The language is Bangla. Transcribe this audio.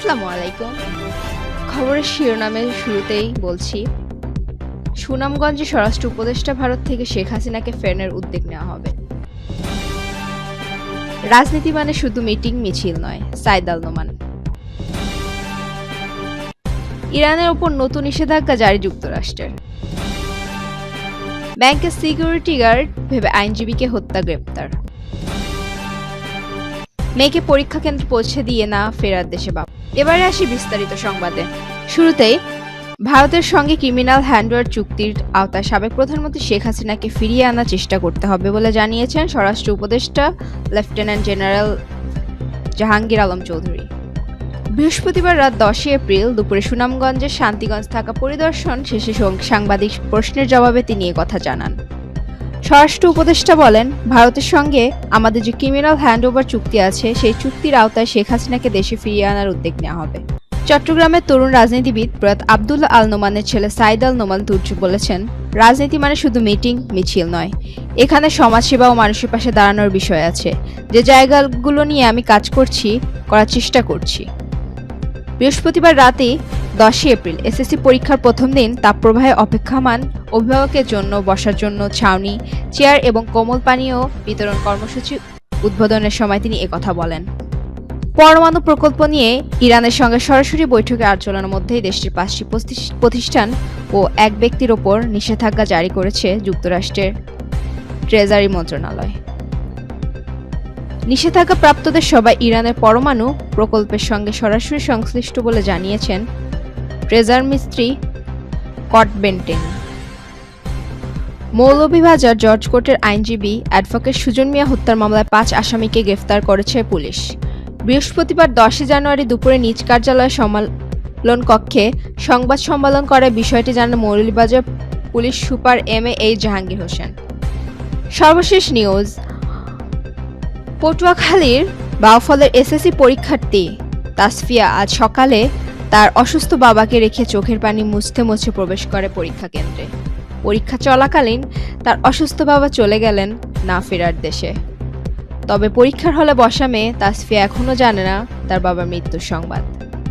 আসসালামু আলাইকুম। খবরের শিরোনামের শুরুতেই বলছি, সুনামগঞ্জে স্বরাষ্ট্র উপদেষ্টা ভারত থেকে শেখ হাসিনাকে ফেরানোর উদ্যোগ নেওয়া হবে। রাজনীতি মানে শুধু মিটিং মিছিল নয়, সাইদ আল নোমান। ইরানের ওপর নতুন নিষেধাজ্ঞা জারি যুক্তরাষ্ট্রের। ব্যাংকের সিকিউরিটি গার্ড ভেবে আইনজীবীকে হত্যা, গ্রেপ্তার। মেয়েকে পরীক্ষা কেন্দ্রে পৌঁছে দিয়ে না ফেরার দেশে বাপ। এবারে আসি বিস্তারিত সংবাদে। শুরুতেই, ভারতের সঙ্গে ক্রিমিনাল হ্যান্ডওয়ার চুক্তির আওতায় সাবেক প্রধানমন্ত্রী শেখ হাসিনাকে ফিরিয়ে আনার চেষ্টা করতে হবে বলে জানিয়েছেন স্বরাষ্ট্র উপদেষ্টা লেফটেন্যান্ট জেনারেল জাহাঙ্গীর আলম চৌধুরী। বৃহস্পতিবার রাত দশই এপ্রিল দুপুরে সুনামগঞ্জের শান্তিগঞ্জ থাকা পরিদর্শন শেষে সাংবাদিক প্রশ্নের জবাবে তিনি কথা জানান। স্বরাষ্ট্র উপদেষ্টা বলেন, ভারতের সঙ্গে আমাদের যে ক্রিমিনাল হ্যান্ডওভার চুক্তি আছে, সেই চুক্তির আওতায় শেখ হাসিনাকে দেশে ফিরিয়ে আনার উদ্যোগ নেওয়া হবে। চট্টগ্রামের তরুণ রাজনীতিবিদ প্রয়াত আব্দুল্লাহ আল নোমানের ছেলে সাইদ আল নোমান তুর্য বলেছেন, রাজনীতি মানে শুধু মিটিং, মিছিল নয়। এখানে সমাজসেবা ও মানুষের পাশে দাঁড়ানোর বিষয় আছে। যে জায়গাগুলো নিয়ে আমি কাজ করছি, করার চেষ্টা করছি। বৃহস্পতিবার রাতে দশই এপ্রিল এসএসসি পরীক্ষার প্রথম দিন তাপপ্রবাহে অপেক্ষামান অভিভাবকের জন্য বসার জন্য ছাউনি, চেয়ার এবং কোমল পানীয় বিতরণ কর্মসূচি উদ্বোধনের সময় তিনি একথা বলেন। পরমাণু প্রকল্প নিয়ে ইরানের সঙ্গে সরাসরি বৈঠকে আলোচনার মধ্যেই দেশটির পাঁচটি প্রতিষ- প্রতিষ্ঠান ও এক ব্যক্তির ওপর নিষেধাজ্ঞা জারি করেছে যুক্তরাষ্ট্রের ট্রেজারি মন্ত্রণালয়। নিষেধাজ্ঞা প্রাপ্তদের সবাই ইরানের পরমাণু প্রকল্পের সঙ্গে সরাসরি সংশ্লিষ্ট বলে জানিয়েছেন ট্রেজার মিস্ত্রি কট বেন্টেন। মৌলভীবাজার জর্জ কোর্টের আইনজীবী অ্যাডভোকেট সুজন মিয়া হত্যার মামলায় পাঁচ আসামিকে গ্রেফতার করেছে পুলিশ। বৃহস্পতিবার দশই জানুয়ারি দুপুরে নিজ কার্যালয় সম্মেলন কক্ষে সংবাদ সম্মেলন করে বিষয়টি জানান Moulvibazar police super M A H Jahangir Hossain. সর্বশেষ নিউজ পটুয়াখালীর বাউফলের এসএসসি পরীক্ষার্থী তাসফিয়া আজ সকালে তার অসুস্থ বাবাকে রেখে চোখের পানি মুছতে মুছে প্রবেশ করে পরীক্ষা কেন্দ্রে। পরীক্ষা চলাকালীন তার অসুস্থ বাবা চলে গেলেন না ফেরার দেশে। তবে পরীক্ষার হলে বসা মেয়ে তাসফিয়া এখনও জানে না তার বাবার মৃত্যুর সংবাদ।